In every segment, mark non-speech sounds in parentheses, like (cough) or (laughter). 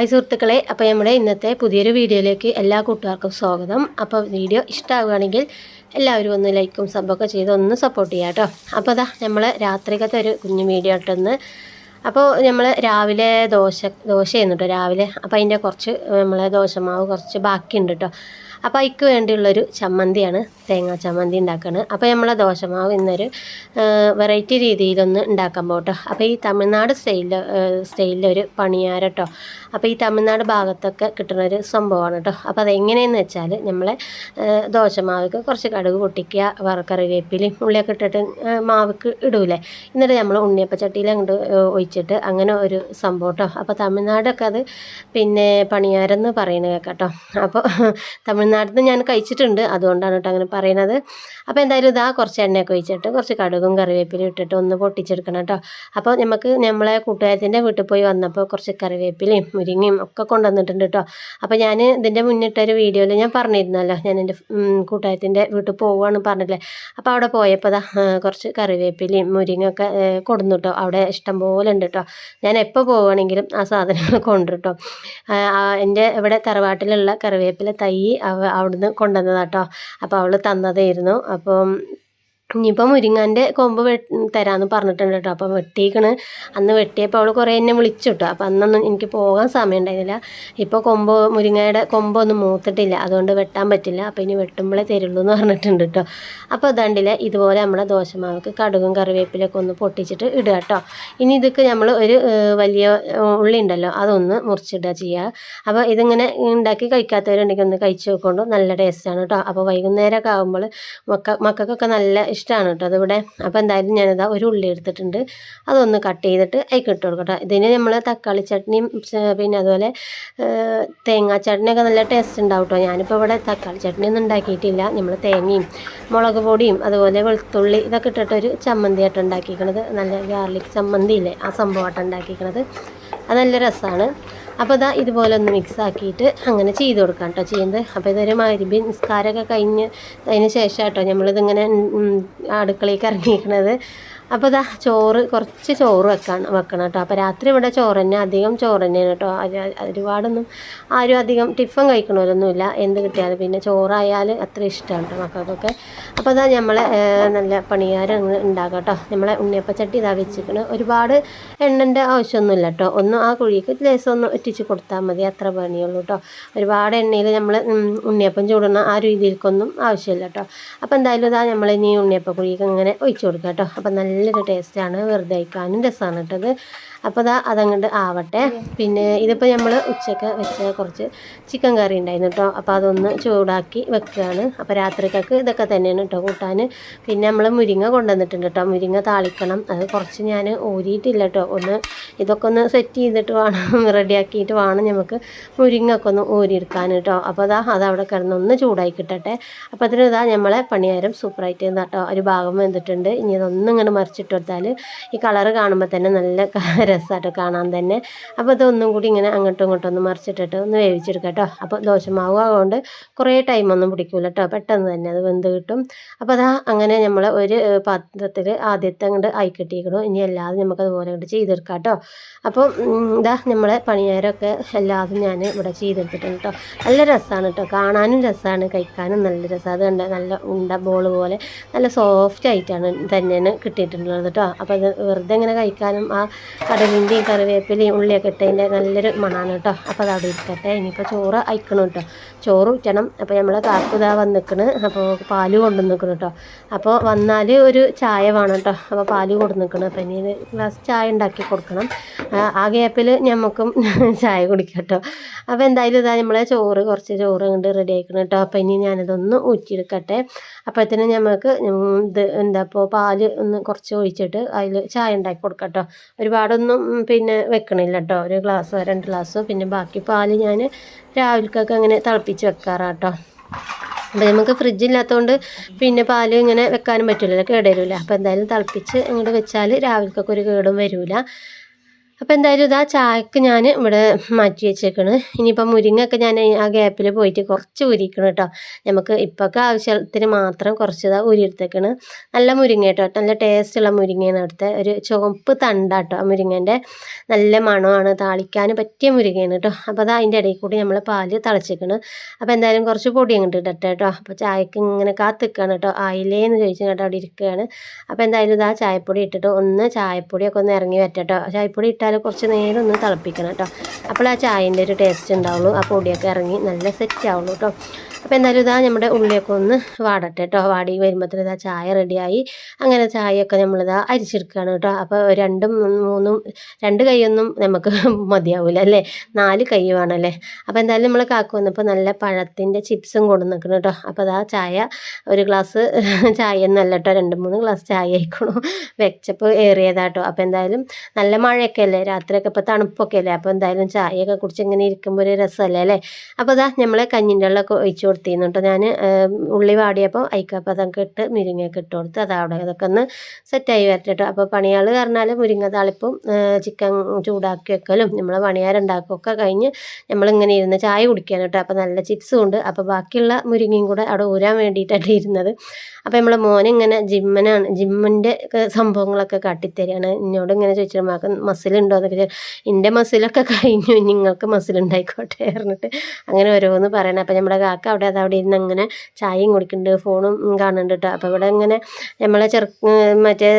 Hi സുഹൃത്തുക്കളെ അപ്പോൾ നമ്മുടെ ഇന്നത്തെ പുതിയൊരു വീഡിയോയിലേക്ക് എല്ലാ കൂട്ടുകാർക്കും സ്വാഗതം. അപ്പോൾ വീഡിയോ ഇഷ്ടമാവുകയാണെങ്കിൽ എല്ലാവരും ഒന്ന് ലൈക്കും സബ്ബൊക്കെ ചെയ്ത് ഒന്ന് സപ്പോർട്ട് ചെയ്യാം കേട്ടോ അപ്പോൾ അതാ നമ്മൾ രാത്രിക്കത്തെ ഒരു കുഞ്ഞു വീഡിയോ ഇട്ടെന്ന് അപ്പോൾ നമ്മൾ രാവിലെ ദോശ ദോശ കേട്ടോ രാവിലെ. അപ്പോൾ അതിന്റെ കുറച്ച് നമ്മളെ ദോശമാവ് കുറച്ച് ബാക്കിയുണ്ട് കേട്ടോ അപ്പോൾ അതിക്ക് വേണ്ടിയുള്ളൊരു ചമ്മന്തിയാണ് തേങ്ങാ ചമ്മന്തി ഉണ്ടാക്കുന്നത് അപ്പോൾ നമ്മളെ ദോശമാവ് ഇന്നൊരു വെറൈറ്റി രീതിയിലൊന്ന് ഉണ്ടാക്കാൻ പോട്ടോ. അപ്പോൾ ഈ തമിഴ്നാട് സ്റ്റൈലിൽ സ്റ്റൈലിലൊരു പണിയാര കേട്ടോ അപ്പോൾ ഈ തമിഴ്നാട് ഭാഗത്തൊക്കെ കിട്ടുന്ന ഒരു സംഭവമാണ് കേട്ടോ അപ്പോൾ അതെങ്ങനെയെന്ന് വെച്ചാൽ നമ്മളെ ദോശമാവിക്ക് കുറച്ച് കടുക് പൊട്ടിക്കുക വറക്കറിവേപ്പിലയും ഉള്ളിയൊക്കെ ഇട്ടിട്ട് മാവിക്ക് ഇടൂലേ. എന്നിട്ട് നമ്മൾ ഉണ്ണിയപ്പച്ചട്ടിയിൽ അങ്ങോട്ട് ഒഴിച്ചിട്ട് അങ്ങനെ ഒരു സംഭവം കേട്ടോ അപ്പോൾ തമിഴ്നാടൊക്കെ അത് പിന്നെ പണിയാരെന്ന് പറയുന്നത് കേട്ടോ അപ്പോൾ തമിഴ്നാട്ടിൽ ഞാൻ കഴിച്ചിട്ടുണ്ട്. അതുകൊണ്ടാണ് കേട്ടോ അങ്ങനെ പറയുന്നത് അപ്പോൾ എന്തായാലും ഇതാ കുറച്ച് എണ്ണയൊക്കെ ഒഴിച്ചിട്ട് കുറച്ച് കടുകും കറിവേപ്പിലും ഇട്ടിട്ട് ഒന്ന് പൊട്ടിച്ചെടുക്കണം കേട്ടോ അപ്പോൾ നമുക്ക് നമ്മളെ കൂട്ടുകാരത്തിന്റെ വീട്ടിൽ പോയി വന്നപ്പോൾ കുറച്ച് കറിവേപ്പിലയും മുരിങ്ങയും ഒക്കെ കൊണ്ടുവന്നിട്ടുണ്ട് കേട്ടോ അപ്പോൾ ഞാൻ ഇതിന്റെ മുന്നിട്ടൊരു വീഡിയോയിൽ ഞാൻ പറഞ്ഞിരുന്നല്ലോ. ഞാൻ എന്റെ കൂട്ടുകാരത്തിന്റെ വീട്ടിൽ പോവുകയാണ് പറഞ്ഞില്ലേ അപ്പോൾ അവിടെ പോയപ്പോൾ ആ, കുറച്ച് കറിവേപ്പിലയും മുരിങ്ങയൊക്കെ കൊടുന്നു കേട്ടോ അവിടെ ഇഷ്ടംപോലെ ഉണ്ട് കേട്ടോ ഞാൻ എപ്പോൾ പോവുകയാണെങ്കിലും ആ സാധനങ്ങൾ കൊണ്ടു കേട്ടോ എന്റെ ഇവിടെ തറവാട്ടിലുള്ള കറിവേപ്പില തൈ അവിടുന്ന് കൊണ്ടുവന്നതാട്ടോ. അപ്പോൾ അവൾ തന്നതായിരുന്നു. അപ്പം ഇനിയിപ്പോൾ മുരിങ്ങാന്റെ കൊമ്പ് വെ തരാമെന്ന് പറഞ്ഞിട്ടുണ്ട് കേട്ടോ. അപ്പം വെട്ടിയേക്കണ് അന്ന് വെട്ടിയപ്പോൾ അവൾ കുറേ എന്നെ വിളിച്ചു കേട്ടോ. അപ്പം അന്നൊന്നും എനിക്ക് പോകാൻ സമയം ഉണ്ടായിരുന്നില്ല ഇപ്പോൾ കൊമ്പ് മുരിങ്ങയുടെ കൊമ്പൊന്നും മൂത്തിട്ടില്ല. അതുകൊണ്ട് വെട്ടാൻ പറ്റില്ല. അപ്പോൾ ഇനി വെട്ടുമ്പോഴേ തരുള്ളൂ എന്ന് പറഞ്ഞിട്ടുണ്ട് കേട്ടോ. അപ്പോൾ അതാണ്ടില്ലേ ഇതുപോലെ നമ്മുടെ ദോശമാവക്ക് കടുകും കറിവേപ്പിലൊക്കെ ഒന്ന് പൊട്ടിച്ചിട്ട് ഇടുക കേട്ടോ. ഇനി ഇതൊക്കെ നമ്മൾ ഒരു വലിയ ഉള്ളി ഉണ്ടല്ലോ അതൊന്ന് മുറിച്ചിടുക ചെയ്യുക അപ്പോൾ ഇതിങ്ങനെ ഉണ്ടാക്കി കഴിക്കാത്തവരുണ്ടെങ്കിൽ ഒന്ന് കഴിച്ച് നോക്കൊണ്ട് നല്ല ടേസ്റ്റാണ് കേട്ടോ. അപ്പോൾ വൈകുന്നേരമൊക്കെ ആകുമ്പോൾ മക്ക മക്കൾക്കൊക്കെ നല്ല ഇഷ്ടമാണ് കേട്ടോ അതിവിടെ. അപ്പോൾ എന്തായാലും ഞാനത് ഒരു ഉള്ളി എടുത്തിട്ടുണ്ട്. അതൊന്ന് കട്ട് ചെയ്തിട്ട് അതിലേക്ക് ഇട്ട് കൊടുക്കട്ടെ. ഇതിന് നമ്മൾ തക്കാളി ചട്നിയും പിന്നെ അതുപോലെ തേങ്ങാ ചട്നിയൊക്കെ നല്ല ടേസ്റ്റ് ഉണ്ടാവും കേട്ടോ ഞാനിപ്പോൾ ഇവിടെ തക്കാളി ചട്നി ഒന്നും ഉണ്ടാക്കിയിട്ടില്ല. നമ്മൾ തേങ്ങയും മുളക് പൊടിയും അതുപോലെ വെളുത്തുള്ളി ഇതൊക്കെ ഇട്ടിട്ടൊരു ചമ്മന്തി ആയിട്ട് ഉണ്ടാക്കിയിരിക്കണത് നല്ല ഗാർലിക് ചമ്മന്തി ഇല്ലേ? ആ സംഭവമായിട്ട് ഉണ്ടാക്കിയിരിക്കണത് അത് നല്ല രസമാണ് അപ്പോൾ ഇതാ ഇതുപോലെ ഒന്ന് മിക്സ് ആക്കിയിട്ട് അങ്ങനെ ചെയ്ത് കൊടുക്കാം കേട്ടോ ചെയ്യുന്നത്. അപ്പോൾ ഇതൊരു മരുബി നിസ്കാരമൊക്കെ കഴിഞ്ഞ് അതിന് ശേഷം കേട്ടോ നമ്മളിതിങ്ങനെ അടുക്കളയ്ക്ക് ഇറങ്ങിയിരിക്കണത്. അപ്പോൾ ഇതാ ചോറ് കുറച്ച് ചോറ് വെക്കാൻ വെക്കണം കേട്ടോ. അപ്പോൾ രാത്രി ഇവിടെ ചോറ് തന്നെ അധികം ചോറ് തന്നെയാണ് കേട്ടോ ഒരുപാടൊന്നും ആരും അധികം ടിഫൻ കഴിക്കണമല്ലൊന്നുമില്ല എന്ത് കിട്ടിയാലും പിന്നെ ചോറായാൽ അത്ര ഇഷ്ടമാണ് കേട്ടോ മക്കൾക്കൊക്കെ. അപ്പോൾ അതാ നമ്മളെ നല്ല പണിയാരം ഉണ്ടാക്കാം കേട്ടോ. നമ്മളെ ഉണ്ണിയപ്പച്ചട്ടി ഇതാ വെച്ചിരിക്കണം. ഒരുപാട് എണ്ണന്റെ ആവശ്യമൊന്നുമില്ല കേട്ടോ. ഒന്ന് ആ കുഴിക്ക് ലേസം ഒന്ന് ഒറ്റിച്ച് കൊടുത്താൽ മതി. അത്ര പണിയുള്ളൂ കേട്ടോ. ഒരുപാട് എണ്ണയിൽ നമ്മൾ ഉണ്ണിയപ്പം ചൂടുന്ന ആ രീതിയിലേക്കൊന്നും ആവശ്യമില്ല കേട്ടോ. അപ്പോൾ എന്തായാലും ഇതാ നമ്മൾ ഇനി ഉണ്ണിയപ്പ കുഴിക്ക് ഇങ്ങനെ ഒഴിച്ചു കൊടുക്കാം കേട്ടോ. അപ്പോൾ നല്ലൊരു ടേസ്റ്റാണ് വെറുതെ കഴിക്കാനും രസമാണ് കേട്ടത് അപ്പോൾ അതാ അതങ്ങോട്ട് ആവട്ടെ. പിന്നെ ഇതിപ്പോൾ നമ്മൾ ഉച്ചയ്ക്ക് വെച്ച കുറച്ച് ചിക്കൻ കറി ഉണ്ടായിരുന്നു കേട്ടോ അപ്പോൾ അതൊന്ന് ചൂടാക്കി വെക്കുകയാണ് അപ്പോൾ രാത്രിക്കൊക്കെ ഇതൊക്കെ തന്നെയാണ് കേട്ടോ കൂട്ടാൻ പിന്നെ നമ്മൾ മുരിങ്ങ കൊണ്ടുവന്നിട്ടുണ്ട് കേട്ടോ മുരിങ്ങ താളിക്കണം. അത് കുറച്ച് ഞാൻ ഊരിയിട്ടില്ല കേട്ടോ ഒന്ന് ഇതൊക്കെ ഒന്ന് സെറ്റ് ചെയ്തിട്ട് വേണം. (laughs) റെഡിയാക്കിയിട്ട് വേണം നമുക്ക് മുരിങ്ങൊക്കെ ഒന്ന് ഊരിയെടുക്കാൻ കേട്ടോ അപ്പോൾ അതാ അതവിടെ അവിടെ കിടന്ന് ഒന്ന് ചൂടായി കിട്ടട്ടെ. അപ്പോൾ അതിന് ഇതാ നമ്മളെ പണിയാരം സൂപ്പറായിട്ട് കേട്ടോ ഒരു ഭാഗം വന്നിട്ടുണ്ട് ഇനി ഇതൊന്നും ഇങ്ങനെ മറിച്ചിട്ട് കൊടുത്താൽ ഈ കളർ കാണുമ്പോൾ തന്നെ നല്ല (laughs) രസമായിട്ട് കാണാൻ തന്നെ. അപ്പോൾ ഇതൊന്നും കൂടി ഇങ്ങനെ അങ്ങോട്ടും ഇങ്ങോട്ടും ഒന്ന് മറിച്ചിട്ടിട്ട് ഒന്ന് വേവിച്ചെടുക്കാം കേട്ടോ അപ്പോൾ ദോശമാവ് ആയതുകൊണ്ട് കുറേ ടൈമൊന്നും പിടിക്കില്ല കേട്ടോ പെട്ടെന്ന് തന്നെ അത് വെന്ത് കിട്ടും. അപ്പോൾ അതാ അങ്ങനെ നമ്മൾ ഒരു പാത്രത്തിൽ ആദ്യത്തെ അങ്ങോട്ട് ആയി കിട്ടിയിരിക്കണം ഇനി അല്ലാതെ നമുക്ക് അതുപോലെ അങ്ങോട്ട് ചെയ്തെടുക്കാം കേട്ടോ അപ്പോൾ ഇതാ നമ്മളെ പണിയാരൊക്കെ എല്ലാതും ഞാൻ ഇവിടെ ചെയ്തെടുത്തിട്ടുണ്ട് കേട്ടോ നല്ല രസമാണ് കേട്ടോ കാണാനും രസമാണ് കഴിക്കാനും നല്ല രസമാണ് അത് കണ്ട നല്ല ഉണ്ട ബോൾ പോലെ നല്ല സോഫ്റ്റ് ആയിട്ടാണ് തന്നെയാണ് കിട്ടിയിട്ടുള്ളത് കേട്ടോ. അപ്പോൾ അത് വെറുതെ ഇങ്ങനെ കഴിക്കാനും ആ കടലിന്റെയും കറിവേപ്പിലയും ഉള്ളിയൊക്കെ ഇട്ടതിന്റെ നല്ലൊരു മണമാണ് കേട്ടോ. അപ്പോൾ അത് അവിടെ ഇരിക്കട്ടെ. ഇനിയിപ്പോൾ ചോറ് അയക്കണം കേട്ടോ. ചോറ് ഊറ്റണം. അപ്പോൾ നമ്മൾ കാക്കുതാ വന്നിക്കണ്. അപ്പോൾ പാൽ കൊണ്ടു നിൽക്കണം കേട്ടോ. അപ്പോൾ വന്നാൽ ഒരു ചായ വേണം കേട്ടോ. അപ്പോൾ പാൽ കൊണ്ടു നിൽക്കണം അപ്പോൾ ഇനി ഗ്ലാസ് ചായ ഉണ്ടാക്കി കൊടുക്കണം. ആ ഗ്യാപ്പിൽ നമുക്കും (laughs) ചായ കുടിക്കാം കേട്ടോ. അപ്പോൾ എന്തായാലും ഇതാ നമ്മളെ ചോറ് കുറച്ച് ചോറ് കണ്ട് റെഡി ആക്കണം കേട്ടോ. അപ്പോൾ ഇനി ഞാനിതൊന്ന് ഊറ്റിയെടുക്കട്ടെ. അപ്പോഴത്തേനും നമുക്ക് ഇത് എന്താ ഇപ്പോൾ പാൽ ഒന്ന് കുറച്ച് ഒഴിച്ചിട്ട് അതിൽ ചായ ഉണ്ടാക്കി കൊടുക്കാം കേട്ടോ ഒരുപാടൊന്നും പിന്നെ വെക്കണില്ല കേട്ടോ ഒരു ഗ്ലാസ്സോ രണ്ട് ഗ്ലാസ്സോ പിന്നെ ബാക്കി പാൽ ഞാൻ രാവിലേക്കൊക്കെ അങ്ങനെ തിളപ്പിച്ച് വെക്കാറാണ് കേട്ടോ അപ്പോൾ നമുക്ക് ഫ്രിഡ്ജ് ഇല്ലാത്തതുകൊണ്ട് പിന്നെ പാൽ ഇങ്ങനെ വെക്കാനും പറ്റില്ലല്ലോ കേടരില്ല അപ്പോൾ എന്തായാലും തിളപ്പിച്ച് ഇങ്ങോട്ട് വെച്ചാൽ രാവിലേക്കൊക്കെ ഒരു കേടും വരില്ല അപ്പോൾ എന്തായാലും ഇതാ ചായക്ക് ഞാൻ ഇവിടെ മാറ്റി വെച്ചേക്കണ്. ഇനിയിപ്പോൾ മുരിങ്ങയൊക്കെ ഞാൻ ആ ഗ്യാപ്പിൽ പോയിട്ട് കുറച്ച് ഉരിക്കണം കേട്ടോ. നമുക്ക് ഇപ്പോഴൊക്കെ ആവശ്യത്തിന് മാത്രം കുറച്ച് ഇതാ ഉരിയെടുത്തേക്കണ് നല്ല മുരിങ്ങ കേട്ടോ. നല്ല ടേസ്റ്റുള്ള മുരിങ്ങയാണ് അവിടുത്തെ ഒരു ചുവപ്പ് തണ്ടാട്ടോ ആ മുരിങ്ങേന്റെ നല്ല മണമാണ്. താളിക്കാൻ പറ്റിയ മുരിങ്ങയാണ് കേട്ടോ. അപ്പോൾ അത് അതിന്റെ ഇടയിൽ കൂടി നമ്മൾ പാൽ തിളച്ചേക്കണ്. അപ്പോൾ എന്തായാലും കുറച്ച് പൊടി അങ്ങോട്ട് ഇടട്ടെ കേട്ടോ. അപ്പോൾ ചായക്ക് ഇങ്ങനെ കാത്തിക്കാണ് കേട്ടോ. ആയില്ലേന്ന് ചോദിച്ചു കേട്ടോ അവിടെ ഇരിക്കുകയാണ് അപ്പോൾ എന്തായാലും ഇതാ ചായപ്പൊടി ഇട്ടിട്ട് ഒന്ന് ചായപ്പൊടിയൊക്കെ ഒന്ന് ഇറങ്ങി വരട്ടെ കേട്ടോ. ചായപ്പൊടി ഇട്ടാൽ കുറച്ച് നേരം ഒന്ന് തിളപ്പിക്കണം കേട്ടോ. അപ്പോൾ ആ ചായന്റെ ഒരു ടേസ്റ്റ് ഉണ്ടാവുള്ളൂ. ആ പൊടിയൊക്കെ ഇറങ്ങി നല്ല സെറ്റ് ആവുള്ളൂ കേട്ടോ. അപ്പോൾ എന്തായാലും ഇതാ നമ്മുടെ ഉള്ളിയൊക്കെ ഒന്ന് വാടട്ടെ കേട്ടോ വാടി വരുമ്പോഴത്തേന് ഇതാ ചായ റെഡിയായി. അങ്ങനെ ചായയൊക്കെ നമ്മളിതാ അരിച്ചെടുക്കുകയാണ് കേട്ടോ അപ്പോൾ രണ്ടും മൂന്നും രണ്ട് കൈയൊന്നും നമുക്ക് (laughs) മതിയാവില്ല അല്ലേ? നാല് കൈ വേണമല്ലേ അപ്പോൾ എന്തായാലും നമ്മൾ കാക്കു വന്നപ്പോൾ നല്ല പഴത്തിന്റെ ചിപ്സും കൊണ്ടു നിൽക്കണം കേട്ടോ അപ്പോൾ അതാ ചായ ഒരു ഗ്ലാസ് (laughs) ചായ എന്നല്ല കേട്ടോ രണ്ട് മൂന്ന് ഗ്ലാസ് ചായ ആയിക്കണു വെച്ചപ്പോൾ ഏറിയതാട്ടോ അപ്പോൾ എന്തായാലും നല്ല മഴയൊക്കെ അല്ലേ? രാത്രിയൊക്കെ ഇപ്പോൾ തണുപ്പൊക്കെ അല്ലേ? അപ്പോൾ എന്തായാലും ചായയൊക്കെ കുടിച്ച് ഇങ്ങനെ ഇരിക്കുമ്പോൾ ഒരു രസമല്ലേ അല്ലേ? അപ്പോൾ അതാ നമ്മൾ കഞ്ഞിന്റെ വെള്ളമൊക്കെ ഒഴിച്ചു കൊടുത്തിരുന്നു കേട്ടോ. ഞാൻ ഉള്ളി വാടിയപ്പോൾ അയക്കപ്പം അതൊക്കെ ഇട്ട് മുരിങ്ങയൊക്കെ ഇട്ട് കൊടുത്ത് അത് അവിടെ അതൊക്കെ ഒന്ന് സെറ്റായി വരട്ടെ കേട്ടോ അപ്പോൾ പണിയാൾ പറഞ്ഞാൽ മുരിങ്ങ താളിപ്പും ചിക്കൻ ചൂടാക്കി വെക്കലും നമ്മൾ പണിയാറുണ്ടാക്കുകയൊക്കെ കഴിഞ്ഞ് നമ്മളിങ്ങനെ ഇരുന്ന് ചായ കുടിക്കാൻ കേട്ടോ അപ്പോൾ നല്ല ചിപ്സും ഉണ്ട്. അപ്പോൾ ബാക്കിയുള്ള മുരിങ്ങയും കൂടെ അവിടെ ഊരാൻ വേണ്ടിയിട്ടാണ് ഇരുന്നത്. അപ്പോൾ നമ്മളെ മോനിങ്ങനെ ജിമ്മനാണ് ജിമ്മിന്റെ സംഭവങ്ങളൊക്കെ കാട്ടിത്തരികയാണ് എന്നോട് ഇങ്ങനെ ചോദിച്ചിട്ട് മാക്ക് മസിലുണ്ടോ എന്നൊക്കെ എന്റെ മസിലൊക്കെ കഴിഞ്ഞു നിങ്ങൾക്ക് മസിലുണ്ടായിക്കോട്ടെ പറഞ്ഞിട്ട് അങ്ങനെ ഓരോന്ന് പറയണം. അപ്പോൾ നമ്മുടെ കാക്ക അത് അവിടെ ഇരുന്ന് അങ്ങനെ ചായയും കുടിക്കുന്നുണ്ട് ഫോണും കാണുന്നുണ്ട് കേട്ടോ അപ്പോൾ ഇവിടെ ഇങ്ങനെ നമ്മളെ ചെറു മറ്റേ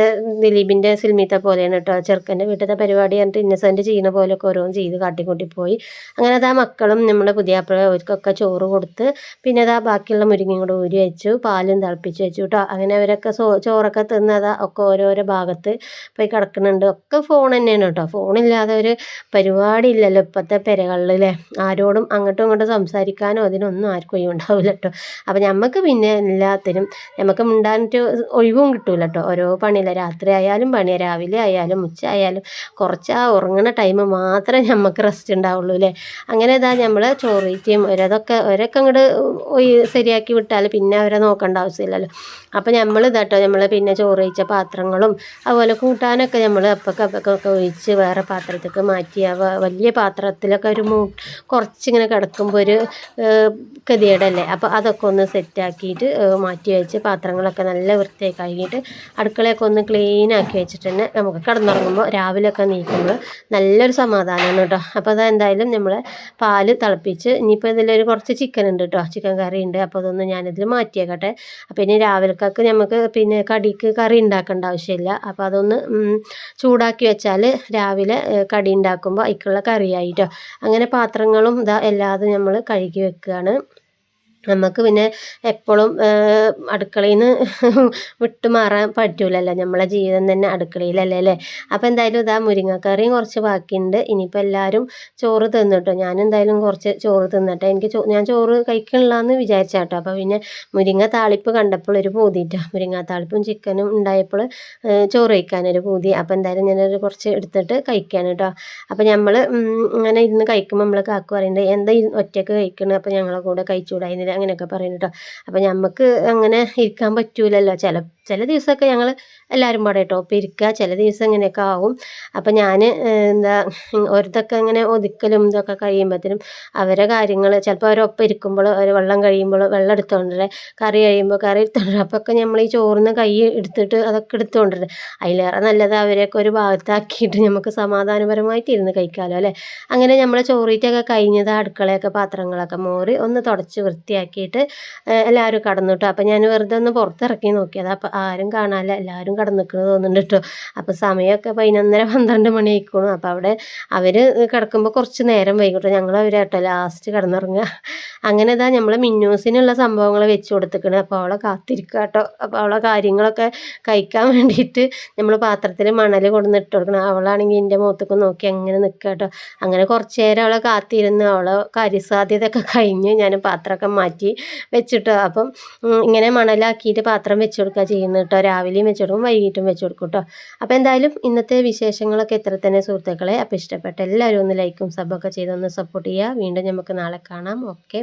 ദിലീപിന്റെ സിൽമീത്തെ പോലെയാണ് കേട്ടോ ചെറുക്കന്റെ വീട്ടിലത്തെ പരിപാടി പറഞ്ഞിട്ട് ഇന്നസെന്റ് ചെയ്യുന്ന പോലെയൊക്കെ ഓരോന്നും ചെയ്ത് കാട്ടിക്കൂട്ടി പോയി അങ്ങനെ അതാ മക്കളും നമ്മളെ പുതിയ അവർക്കൊക്കെ ചോറ് കൊടുത്ത് പിന്നെ അതാ ബാക്കിയുള്ള മുരിങ്ങയും കൂടെ ഊരി വെച്ചു പാലും തിളപ്പിച്ച് വെച്ചു കേട്ടോ അങ്ങനെ അവരൊക്കെ ചോറൊക്കെ തിന്നതാ ഒക്കെ ഓരോരോ ഭാഗത്ത് പോയി കിടക്കുന്നുണ്ട് ഒക്കെ ഫോൺ തന്നെയാണ് കേട്ടോ ഫോണില്ലാതെ ഒരു പരിപാടി ഇല്ലല്ലോ ഇപ്പോഴത്തെ പെരകളിലെ ആരോടും അങ്ങോട്ടും ഇങ്ങോട്ടും സംസാരിക്കാനോ അതിനൊന്നും ആർക്കും ഒഴിവുണ്ടാവില്ല കേട്ടോ അപ്പോൾ നമുക്ക് പിന്നെ എല്ലാത്തിനും നമുക്ക് മിണ്ടാനിട്ട് ഒഴിവും കിട്ടൂല കേട്ടോ ഓരോ പണിയില്ല രാത്രി ആയാലും പണി രാവിലെ ആയാലും ഉച്ച ആയാലും കുറച്ച് ആ ഉറങ്ങണ ടൈം മാത്രമേ നമുക്ക് റെസ്റ്റ് ഉണ്ടാവുള്ളൂ അല്ലേ അങ്ങനെ ഇതാ നമ്മൾ ചോറീറ്റയും ഒരതൊക്കെ ഒരൊക്കെ അങ്ങോട്ട് ശരിയാക്കി വിട്ടാൽ പിന്നെ അവരെ നോക്കേണ്ട ആവശ്യമില്ലല്ലോ അപ്പോൾ നമ്മൾ ഇതാട്ടോ നമ്മൾ പിന്നെ ചോറീച്ച പാത്രങ്ങളും അതുപോലെ കൂട്ടാനൊക്കെ നമ്മൾ അപ്പൊക്കെ അപ്പൊക്കെ ഒഴിച്ച് വേറെ പാത്രത്തേക്ക് മാറ്റി. വലിയ പാത്രത്തിലൊക്കെ ഒരു മൂ കുറച്ചിങ്ങനെ കിടക്കുമ്പോൾ ഒരു ഗതികേടല്ലേ അപ്പോൾ അതൊക്കെ ഒന്ന് സെറ്റാക്കിയിട്ട് മാറ്റി വെച്ച് പാത്രങ്ങളൊക്കെ നല്ല വൃത്തിയായി കഴുകിയിട്ട് അടുക്കളയൊക്കെ ഒന്ന് ക്ലീൻ ആക്കി വെച്ചിട്ട് തന്നെ നമുക്ക് കിടന്നുറങ്ങുമ്പോൾ രാവിലെയൊക്കെ നീക്കുമ്പോൾ നല്ലൊരു സമാധാനമാണ് കേട്ടോ. അപ്പോൾ അതെന്തായാലും നമ്മൾ പാൽ തിളപ്പിച്ച് ഇനിയിപ്പോൾ ഇതിലൊരു കുറച്ച് ചിക്കൻ ഉണ്ട് കേട്ടോ. ചിക്കൻ കറി ഉണ്ട്. അപ്പോൾ അതൊന്ന് ഞാനിതിൽ മാറ്റിയേക്കട്ടെ. അപ്പോൾ ഇനി രാവിലേക്കൊക്കെ നമുക്ക് പിന്നെ കടിക്ക് കറി ഉണ്ടാക്കേണ്ട ആവശ്യമില്ല. അപ്പോൾ അതൊന്ന് ചൂടാക്കി വെച്ചാൽ രാവിലെ കടി ഉണ്ടാക്കുമ്പോൾ അതിക്കുള്ള കറിയായിട്ടോ അങ്ങനെ പാത്രങ്ങളും ഇതാ എല്ലാതും നമ്മൾ കഴുകി വെക്കുകയാണ് നമുക്ക് പിന്നെ എപ്പോഴും അടുക്കളയിൽ നിന്ന് വിട്ടുമാറാൻ പറ്റൂലല്ലോ. നമ്മളെ ജീവിതം തന്നെ അടുക്കളയിലല്ലേ അല്ലേ? അപ്പോൾ എന്തായാലും ഇതാ മുരിങ്ങക്കറിയും കുറച്ച് ബാക്കിയുണ്ട്. ഇനിയിപ്പോൾ എല്ലാവരും ചോറ് തിന്നിട്ടോ. ഞാൻ എന്തായാലും കുറച്ച് ചോറ് തിന്നട്ടെ. എനിക്ക് ഞാൻ ചോറ് കഴിക്കണില്ലാന്ന് വിചാരിച്ചാട്ടോ. അപ്പോൾ പിന്നെ മുരിങ്ങ താളിപ്പ് കണ്ടപ്പോൾ ഒരു പൂതിയിട്ടോ. മുരിങ്ങ താളിപ്പും ചിക്കനും ഉണ്ടായപ്പോൾ ചോറ് കഴിക്കാനൊരു പൂതി. അപ്പോൾ എന്തായാലും ഞാനൊരു കുറച്ച് എടുത്തിട്ട് കഴിക്കാൻ കേട്ടോ. അപ്പോൾ നമ്മൾ ഇങ്ങനെ ഇരുന്ന് കഴിക്കുമ്പോൾ നമ്മൾ കാക്കു പറയുന്നുണ്ട് എന്താ ഒറ്റയ്ക്ക് കഴിക്കണത് അപ്പോൾ ഞങ്ങളെ കൂടെ കഴിച്ചുകൂടായിരുന്നില്ല അങ്ങനെയൊക്കെ പറയുന്നു കേട്ടോ അപ്പോൾ നമുക്ക് അങ്ങനെ ഇരിക്കാൻ പറ്റൂലല്ലോ. ചില ചില ദിവസമൊക്കെ ഞങ്ങൾ എല്ലാവരും പാടെ കേട്ടോ ഒപ്പം ഇരിക്കുക ചില ദിവസം ഇങ്ങനെയൊക്കെ ആവും. അപ്പം ഞാൻ എന്താ ഒരുത്തൊക്കെ ഇങ്ങനെ ഒതുക്കലും ഇതൊക്കെ കഴിയുമ്പോഴത്തേനും അവരെ കാര്യങ്ങൾ ചിലപ്പോൾ അവരൊപ്പം ഇരിക്കുമ്പോൾ അവർ വെള്ളം കഴിയുമ്പോൾ വെള്ളം എടുത്തുകൊണ്ടിരെ കറി കഴിയുമ്പോൾ കറി എടുത്തുകൊണ്ടിരെ അപ്പോൾ ഒക്കെ നമ്മൾ ഈ ചോറിന് കൈ എടുത്തിട്ട് അതൊക്കെ എടുത്തുകൊണ്ടിരെ അതിലേറെ നല്ലത് അവരെയൊക്കെ ഒരു ഭാഗത്താക്കിയിട്ട് നമുക്ക് സമാധാനപരമായിട്ട് ഇരുന്ന് കഴിക്കാമല്ലോ അല്ലേ? അങ്ങനെ നമ്മൾ ചോറിറ്റൊക്കെ കഴിഞ്ഞത് അടുക്കളയൊക്കെ പാത്രങ്ങളൊക്കെ മോറി ഒന്ന് തുടച്ച് വൃത്തിയാക്കിയിട്ട് എല്ലാവരും കടന്നു കേട്ടോ അപ്പോൾ ഞാൻ വെറുതെ ഒന്ന് പുറത്തിറക്കി നോക്കിയത്. അപ്പോൾ ആരും കാണാല്ല എല്ലാവരും കടന്നിക്കണത് തോന്നുന്നുണ്ട് കേട്ടോ അപ്പോൾ സമയമൊക്കെ പതിനൊന്നര പന്ത്രണ്ട് മണി ആയിക്കോണു അപ്പോൾ അവിടെ അവർ കിടക്കുമ്പോൾ കുറച്ച് നേരം വൈകിട്ടോ. ഞങ്ങൾ അവരാട്ടോ ലാസ്റ്റ് കിടന്നിറങ്ങുക. അങ്ങനെ ഇതാ നമ്മൾ മിന്നൂസിനുള്ള സംഭവങ്ങൾ വെച്ച് കൊടുത്തിക്കണ്. അപ്പോൾ അവളെ കാത്തിരിക്കുക കേട്ടോ അപ്പോൾ അവളെ കാര്യങ്ങളൊക്കെ കഴിക്കാൻ വേണ്ടിയിട്ട് നമ്മൾ പാത്രത്തിൽ മണൽ കൊണ്ടുവന്ന് ഇട്ട് കൊടുക്കണം. അവളാണെങ്കിൽ എന്റെ മുഖത്തൊക്കെ നോക്കി അങ്ങനെ നിൽക്കുക കേട്ടോ അങ്ങനെ കുറച്ച് നേരം അവളെ കാത്തിരുന്ന് അവളെ കാര്യസാധ്യതയൊക്കെ കഴിഞ്ഞ് ഞാൻ പാത്രമൊക്കെ മാറ്റി വെച്ചിട്ടോ അപ്പം ഇങ്ങനെ മണലാക്കിയിട്ട് പാത്രം വെച്ച് കൊടുക്കുക ചെയ്യുന്നത് കേട്ടോ രാവിലെയും വെച്ച് കൊടുക്കും വൈകിട്ടും വെച്ച് കൊടുക്കും കേട്ടോ അപ്പോൾ എന്തായാലും ഇന്നത്തെ വിശേഷങ്ങളൊക്കെ ഇത്ര തന്നെ സുഹൃത്തുക്കളെ. അപ്പോൾ ഇഷ്ടപ്പെട്ട എല്ലാവരും ഒന്ന് ലൈക്കും സബൊക്കെ ചെയ്തൊന്ന് സപ്പോർട്ട് ചെയ്യുക. വീണ്ടും നമുക്ക് നാളെ കാണാം. ഓക്കെ.